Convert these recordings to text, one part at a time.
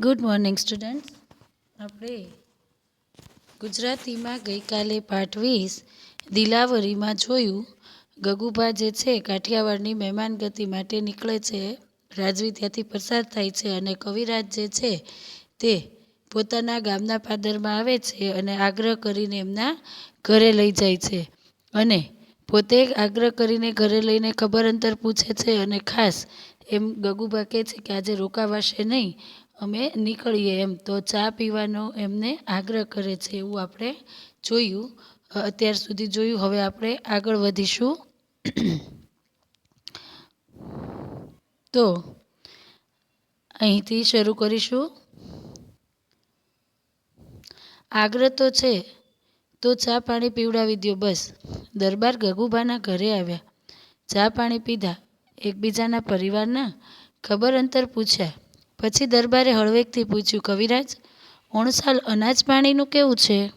Good morning students આપણે ગુજરાતીમાં ગઈકાલે પાઠ વીસ દિલાવરીમાં જોયું. ગગુભા જે છે, કાઠિયાવાડની મહેમાનગતિ માટે નીકળે છે. રાજવી ત્યાંથી પસાર થાય છે અને કવિરાજ જે છે, તે પોતાના ગામના પાદરમાં આવે છે અને આગ્રહ કરીને એમના ઘરે લઈ જાય છે. અને પોતે આગ્રહ કરીને ઘરે લઈને ખબર અંતર પૂછે છે અને ખાસ એમ ગગુભા કહે છે કે આજે રોકાવાશે નહીં અમે નીકળીએ એમ. તો ચા પીવાનો એમને આગ્રહ કરે છે એવું આપણે જોયું. અત્યાર સુધી જોયું. હવે આપણે આગળ વધીશું. તો અહીંથી શરૂ કરીશું. આગ્રહ તો છે. તો ચા પાણી પીવડાવી દો બસ. દરબાર ગગુભાના ઘરે આવ્યા. ચા પાણી પીધા. એકબીજાના પરિવારના ખબર અંતર પૂછ્યા. પછી દરબારે હળવેકથી પૂછ્યું, કવિરાજ, ઓણસાલ અનાજ પાણીનું કેવું છે?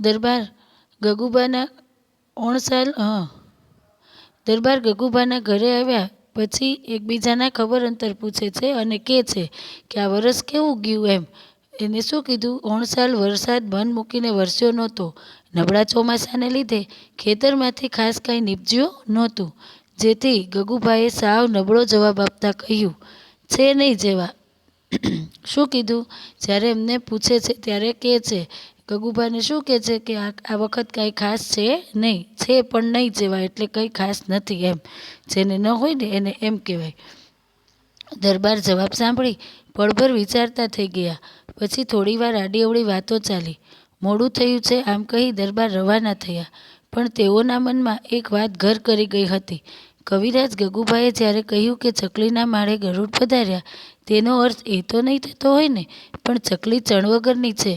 દરબાર ગગુબાના ઓણસાલ, હા. દરબાર ગગુબાના ઘરે આવ્યા, પછી એકબીજાના ખબર અંતર પૂછે છે અને કહે છે કે આ વરસ કેવું ગયું એમ. એને શું કીધું? ઓણસાલ વરસાદ બંધ મૂકીને વરસ્યો નહોતો. નબળા ચોમાસાને લીધે ખેતરમાંથી ખાસ કાંઈ નીપજ્યું નહોતું. જેથી ગગુભાઈએ સાવ નબળો જવાબ આપતા કહ્યું, છે નહીં જેવા. શું કીધું? જ્યારે એમને પૂછે છે, ત્યારે કહે છે, ગગુભાને શું કહે છે કે આ વખત કાંઈ ખાસ છે નહીં? છે પણ નહીં જેવા, એટલે કંઈ ખાસ નથી એમ. જેને ન હોય ને એને એમ કહેવાય. દરબાર જવાબ સાંભળી પળભર વિચારતા થઈ ગયા. પછી થોડીવાર આડીઅવળી વાતો ચાલી. મોડું થયું છે આમ કહી દરબાર રવાના થયા. પણ તેઓના મનમાં એક વાત ઘર કરી ગઈ હતી. કવિરાજ ગગુભાઈએ જ્યારે કહ્યું કે ચકલીના માળે ગરુડ પધાર્યા, તેનો અર્થ એ તો નહીં થતો હોય ને, પણ ચકલી ચણ વગરની છે.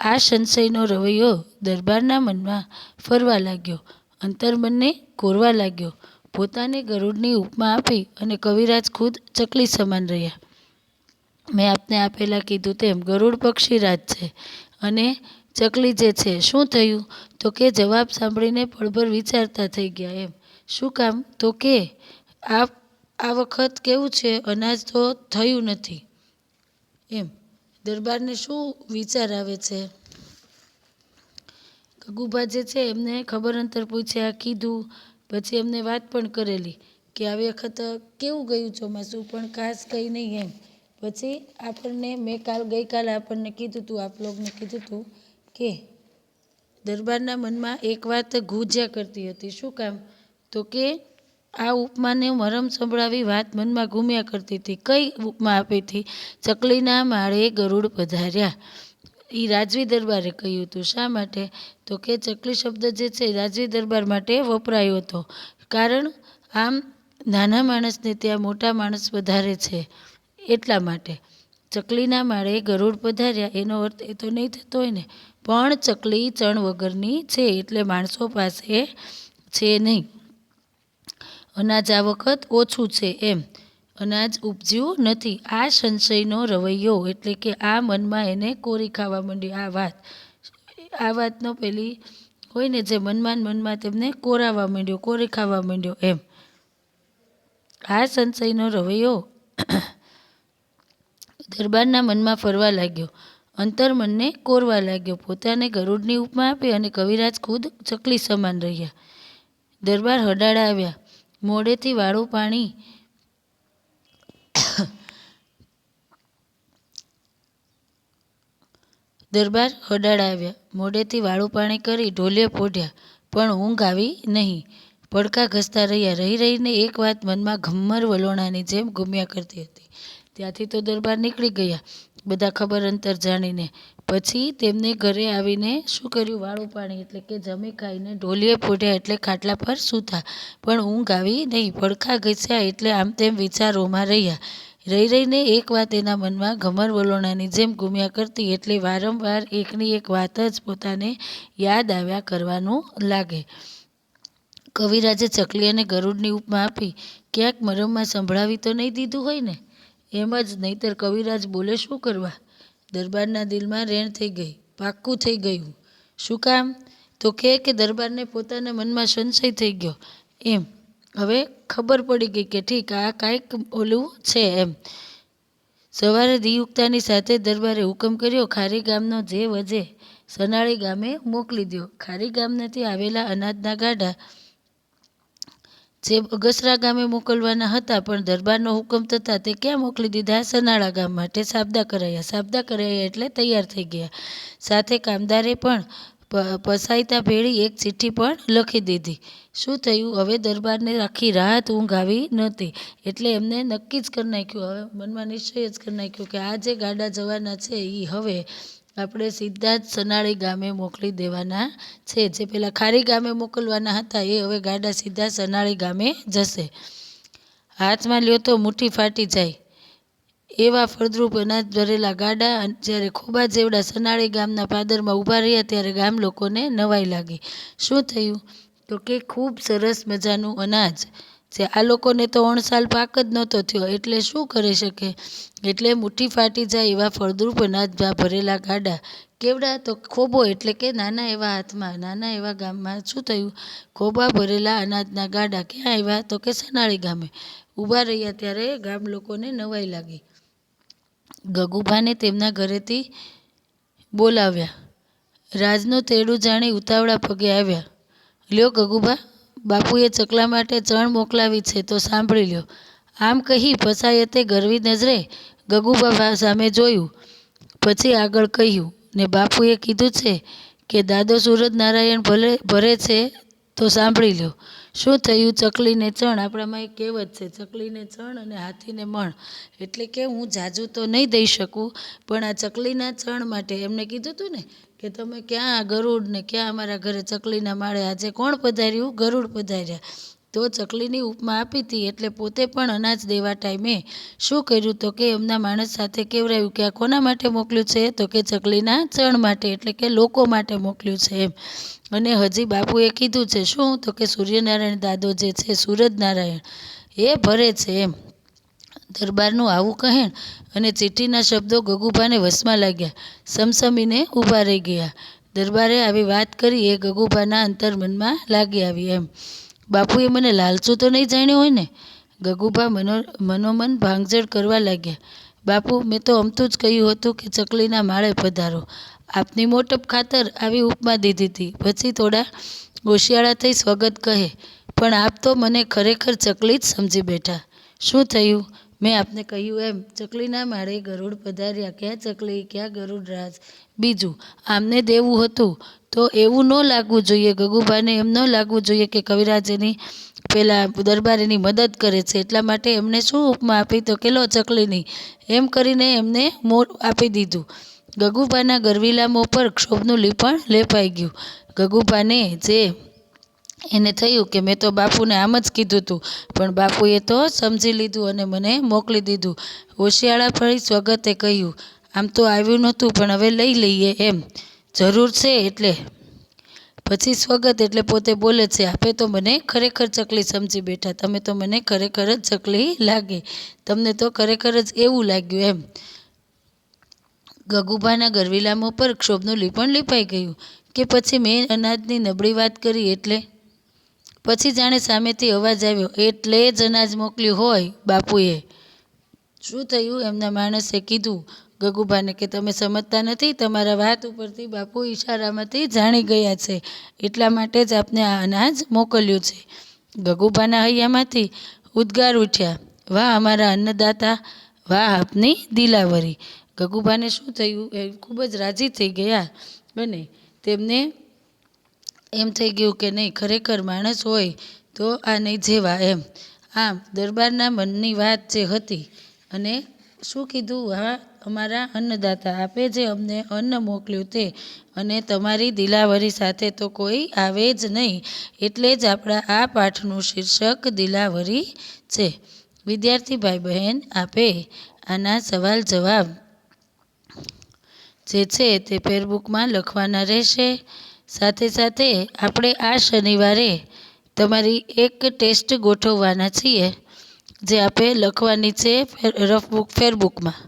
આ સંશયનો રવૈયો દરબારના મનમાં ફરવા લાગ્યો. અંતર્મનને કોરવા લાગ્યો. પોતાને ગરુડની ઉપમા આપી અને કવિરાજ ખુદ ચકલી સમાન રહ્યા. મેં આપને આપેલા કીધું તેમ ગરુડ પક્ષીરાજ છે. અને ચકલી જે છે, શું થયું? તો કે જવાબ સાંભળીને પળભર વિચારતા થઈ ગયા એમ. શું કામ? તો કે આ આ વખત કેવું છે? અનાજ તો થયું નથી. એમ. દરબારને શું વિચાર આવે છે? ગગુભા જે છે, એમને ખબર અંતર પૂછ્યા, કીધું. પછી એમને વાત પણ કરેલી કે આ વખત કેવું ગયું ચોમાસું, પણ ખાસ કંઈ નહીં એમ. પછી આપણને, મેં કાલ, ગઈકાલે આપણને કીધું હતું આપ લોકોને કીધું હતું કે દરબારના મનમાં એક વાત ગુંજ્યા કરતી હતી. શું કામ? તો કે આ ઉપમાને મરમ સંભળાવી વાત મનમાં ઘૂમ્યા કરતી હતી. કઈ ઉપમા આપી હતી? ચકલીના માળે ગરુડ પધાર્યા. એ રાજવી દરબારે કહ્યું હતું શા માટે? તો કે ચકલી શબ્દ જે છે રાજવી દરબાર માટે વપરાયો હતો. કારણ આમ નાના માણસને ત્યાં મોટા માણસ વધારે છે એટલા માટે. ચકલીના માળે ગરુડ પધાર્યા. એનો અર્થ એ તો નહીં થતો હોય ને? પણ ચકલી ચણ વગરની છે એટલે માણસો પાસે છે નહીં. અનાજ આ વખત ઓછું છે એમ. અનાજ ઉપજ્યું નથી. આ સંશયનો રવૈયો એટલે કે આ મનમાં એને કોરી ખાવા માંડી. આ વાત. આ વાતનો પેલી હોય ને જે મનમાં મનમાં તેમને કોરાવા માંડ્યો, કોરી ખાવા માંડ્યો એમ. આ સંશયનો રવૈયો દરબારના મનમાં ફરવા લાગ્યો. અંતર્મનને કોરવા લાગ્યો. પોતાને ગરુડની ઉપમા આપી અને કવિરાજ ખુદ ચકલી સમાન રહ્યા. દરબાર હડાડા આવ્યા. મોડેથી વાળું પાણી દરબાર હડાડા આવ્યા. મોડેથી વાળું પાણી કરી ઢોલે પોઢ્યા પણ ઊંઘ આવી નહીં. પડકા ઘસતા રહ્યા. રહી રહીને એક વાત મનમાં ઘમ્મર વલોણાની જેમ ગુમ્યા કરતી હતી. ત્યાંથી તો દરબાર નીકળી ગયા. બધા ખબર અંતર જાણીને. પછી તેમને ઘરે આવીને શું કર્યું? વાળું પાણી એટલે કે જમી ખાઈને ઢોલીએ પોઢ્યા એટલે ખાટલા પર સૂતા. પણ ઊંઘ આવી નહીં. પડખા ઘસ્યા એટલે આમ તેમ વિચારોમાં રહ્યા. રહી રહીને એક વાત એના મનમાં ઘમર વલોણાની જેમ ઘૂમ્યા કરતી એટલે વારંવાર એકની એક વાત જ પોતાને યાદ આવ્યા કરવાનું લાગે. કવિરાજે ચકલી અને ગરુડની ઉપમા આપી. ક્યાંક મરમમાં સંભળાવી તો નહીં દીધું હોય ને? એમ જ નહીંતર કવિરાજ બોલે, શું કરવા? દરબારના દિલમાં રેણ થઈ ગઈ, પાક્કું થઈ ગયું. શું કામ? તો કહે કે દરબારને પોતાના મનમાં સંશય થઈ ગયો. એમ. હવે ખબર પડી ગઈ કે ઠીક, આ કાંઈક ઓલું છે એમ. સવારે દિયુક્તાની સાથે દરબારે હુકમ કર્યો, ખારી ગામનો જે વજે સનાળી ગામે મોકલી દો ખારી ગામનેથી આવેલા અનાજના ગાડા જે બગસરા ગામે મોકલવાના હતા, પણ દરબારનો હુકમ થતાં તે ક્યાં મોકલી દીધા? સનાળા ગામ માટે સાબદા કરાયા. સાબદા કરાયા એટલે તૈયાર થઈ ગયા. સાથે કામદારે પણ પસાયતા ભેળી એક ચિઠ્ઠી પણ લખી દીધી. શું થયું? હવે દરબારને આખી રાત ઊંઘ આવી નહોતી. એટલે એમને નક્કી જ કરી નાખ્યું. હવે મનમાં નિશ્ચય જ કરી નાખ્યું કે આ જે ગાડા જવાના છે એ હવે આપણે સીધા જ સનાળી ગામે મોકલી દેવાના છે. જે પેલા ખારી ગામે મોકલવાના હતા, એ હવે ગાડા સીધા સનાળી ગામે જશે. હાથમાં લ્યો તો મુઠ્ઠી ફાટી જાય. એવા ફળદ્રુપ અનાજ ભરેલા ગાડા જ્યારે ખોબા જેવડા સનાળી ગામના પાદરમાં ઊભા રહ્યા, ત્યારે ગામ લોકોને નવાઈ લાગી. શું થયું? તો કે ખૂબ સરસ મજાનું અનાજ જે આ લોકોને તો અણસાલ પાક જ નહોતો થયો. એટલે શું કરી શકે? એટલે મુઠ્ઠી ફાટી જાય એવા ફળદ્રુપ અનાજ ભરેલા ગાડા. કેવડા? તો ખોબો એટલે કે નાના એવા હાથમાં, નાના એવા ગામમાં શું થયું? ખોબા ભરેલા અનાજના ગાડા ક્યાં આવ્યા? તો કે સનાળી ગામે. ઊભા રહ્યા ત્યારે ગામ લોકોને નવાઈ લાગી. ગગુભાને તેમના ઘરેથી બોલાવ્યા. રાજનું તેડું જાણી ઉતાવળા પગે આવ્યા. લ્યો ગગુભા બાપુએ ચકલા માટે ચણ મોકલાવી છે તો સાંભળી લ્યો. આમ કહી પસાયતે ગરવી નજરે ગગુબાબા સામે જોયું. પછી આગળ કહ્યું, ને બાપુએ કીધું છે કે દાદો સૂરજ નારાયણ ભલે, ભરે છે તો સાંભળી લ્યો. શું થયું? ચકલીને ચણ. આપણામાં એક કહેવત છે, ચકલીને ચણ અને હાથીને મણ. એટલે કે હું જાજુ તો નહીં દઈ શકું, પણ આ ચકલીના ચણ માટે એમને કીધું હતું ને કે તમે ક્યાં ગરુડ ને ક્યાં અમારા ઘરે ચકલીના માળે આજે કોણ પધાર્યું? ગરુડ પધાર્યા. તો ચકલીની ઉપમા આપી હતી એટલે પોતે પણ અનાજ દેવા ટાઈમે શું કર્યું તો કે એમના માણસ સાથે કેવરાયું કે આ કોના માટે મોકલ્યું છે? તો કે ચકલીના ચણ માટે, એટલે કે લોકો માટે મોકલ્યું છે એમ. અને હજી બાપુએ કીધું છે, શું? તો કે સૂર્યનારાયણ દાદો જે છે, સૂરજનારાયણ, એ ભરે છે એમ. દરબારનું આવું કહેણ અને ચીઠીના શબ્દો ગગુભાને વસમાં લાગ્યા. સમસમીને ઊભા રહી ગયા. દરબારે આવી વાત કરી એ ગગુભાના અંતર્મનમાં લાગી આવી એમ. બાપુએ મને લાલચું તો નહીં જાણ્યો હોય ને? ગગુભા મનો, મનોમન ભાંગજળ કરવા લાગ્યા. બાપુ, મેં તો અમતું જ કહ્યું હતું કે ચકલીના માળે પધારો. આપની મોટપ ખાતર આવી ઉપમા દીધી હતી. પછી થોડા હોશિયાળા થઈ સ્વગત કહે, પણ આપ તો મને ખરેખર ચકલી જ સમજી બેઠા. શું થયું? મેં આપને કહ્યું એમ, ચકલીના માળે ગરુડ પધાર્યા. ક્યાં ચકલી, ક્યાં ગરુડ રાજ? બીજું, આમને દેવું હતું તો એવું ન લાગવું જોઈએ. ગગુભાને એમ ન લાગવું જોઈએ કે કવિરાજની પેલા દરબારીની મદદ કરે છે. એટલા માટે એમને શું ઉપમા આપી તો કેલો ચકલીની? એમ કરીને એમને મોર આપી દીધું. ગગુભાના ગરવીલા મોં પર ક્ષોભનું લીપણ લેપાઈ ગયું. ગગુભાને જે એને થયું કે મેં તો બાપુને આમ જ કીધું હતું પણ બાપુએ તો સમજી લીધું અને મને મોકલી દીધું. હોશિયાળા ફરી સ્વગતે કહ્યું, આમ તો આવ્યું નહોતું, પણ હવે લઈ લઈએ એમ. જરૂર છે એટલે. પછી સ્વગત એટલે પોતે બોલે છે, આપે તો મને ખરેખર ચકલી સમજી બેઠા, તમે તો મને ખરેખર જ ચકલી લાગી. તમને તો ખરેખર જ એવું લાગ્યું એમ. ગગુભાના ગરવીલામો પર ક્ષોભનું લીપણ લીપાઈ ગયું, કે પછી મેં અનાજની નબળી વાત કરી એટલે? પછી જાણે સામેથી અવાજ આવ્યો, એટલે જ અનાજ મોકલ્યું હોય, બાપુએ. શું થયું? એમના માણસે કીધું, ગગુભાને કે તમે સમજતા નથી, તમારા વાત ઉપરથી બાપુ ઈશારામાંથી જાણી ગયા છે, એટલા માટે જ આપને આ અનાજ મોકલ્યું છે. ગગુભાના હૈયામાંથી ઉદ્ગાર ઉઠ્યા, વાહ, અમારા અન્નદાતા, વાહ, આપની દિલાવરી. ગગુભાને શું થયું? એ ખૂબ જ રાજી થઈ ગયા અને તેમને એમ થઈ ગયું કે નહીં, ખરેખર માણસ હોય તો આ નહીં જેવા એમ. આમ, દરબારના મનની વાત જે હતી અને શું કીધું હા અમારા અન્નદાતા આપે જે અમને અન્ન મોકલ્યું તે અને તમારી દિલાવરી સાથે તો કોઈ આવે જ નહીં, એટલે જ આપણા આ પાઠનું શીર્ષક દિલાવરી છે. વિદ્યાર્થી ભાઈ બહેન આપે આના સવાલ જવાબ જે છે તે ફેરબુકમાં લખવાના રહેશે. સાથે સાથે આપણે આ શનિવારે તમારી એક ટેસ્ટ ગોઠવવાના છીએ, જે આપે લખવાની છે રફબુક ફેરબુકમાં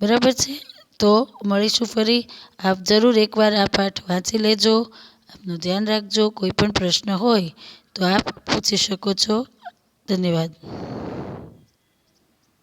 બરાબર છે? તો મળીશું ફરી. આપ જરૂર એકવાર આ પાઠ વાંચી લેજો. આપનું ધ્યાન રાખજો. કોઈ પણ પ્રશ્ન હોય તો આપ પૂછી શકો છો. ધન્યવાદ.